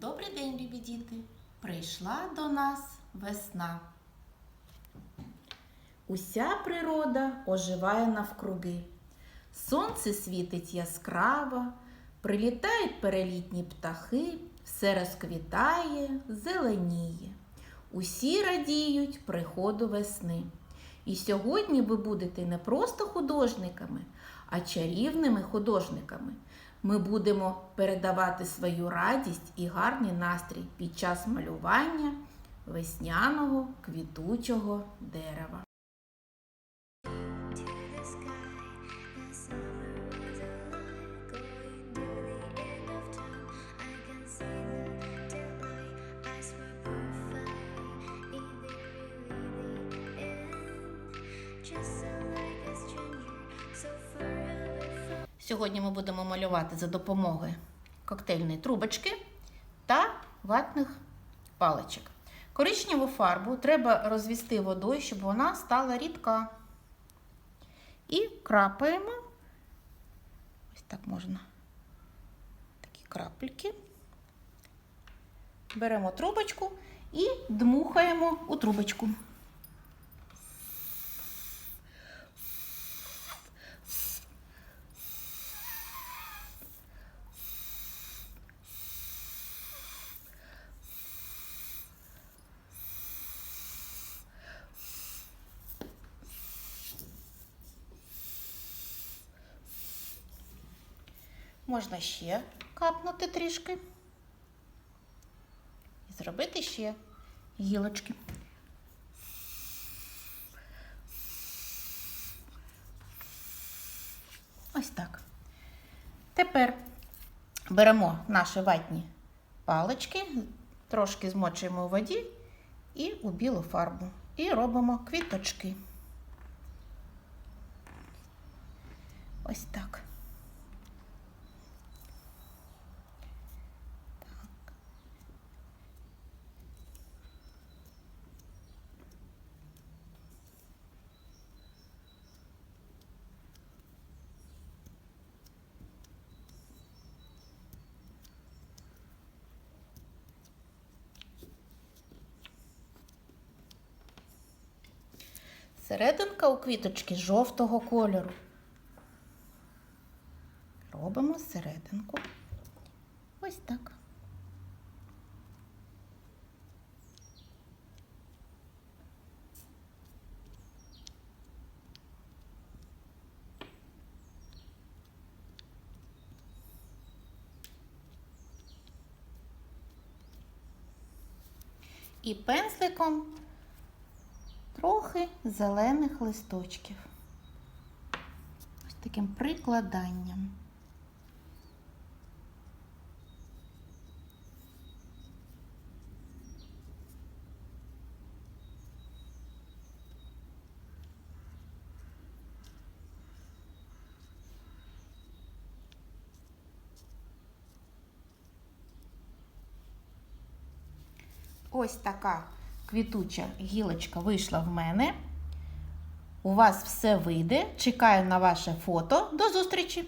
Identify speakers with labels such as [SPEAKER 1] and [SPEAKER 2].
[SPEAKER 1] Добрий день, любі діти! Прийшла до нас весна. Уся природа оживає навкруги. Сонце світить яскраво, прилітають перелітні птахи, все розквітає, зеленіє. Усі радіють приходу весни. І сьогодні ви будете не просто художниками, а чарівними художниками. Ми будемо передавати свою радість і гарний настрій під час малювання весняного квітучого дерева. Сьогодні ми будемо малювати за допомогою коктейльної трубочки та ватних паличок. Коричневу фарбу треба розвести водою, щоб вона стала рідка. І крапаємо. Ось так можна. Такі крапельки. Беремо трубочку і дмухаємо у трубочку. Можна ще капнути трішки. І зробити ще гілочки. Ось так. Тепер беремо наші ватні палички, трошки змочуємо у воді і у білу фарбу. І робимо квіточки. Ось так. Серединка у квіточки жовтого кольору. Робимо серединку. Ось так. І пензликом трохи зелених листочків. Ось таким прикладанням. Ось така квітуча гілочка вийшла в мене. У вас все вийде. Чекаю на ваше фото. До зустрічі!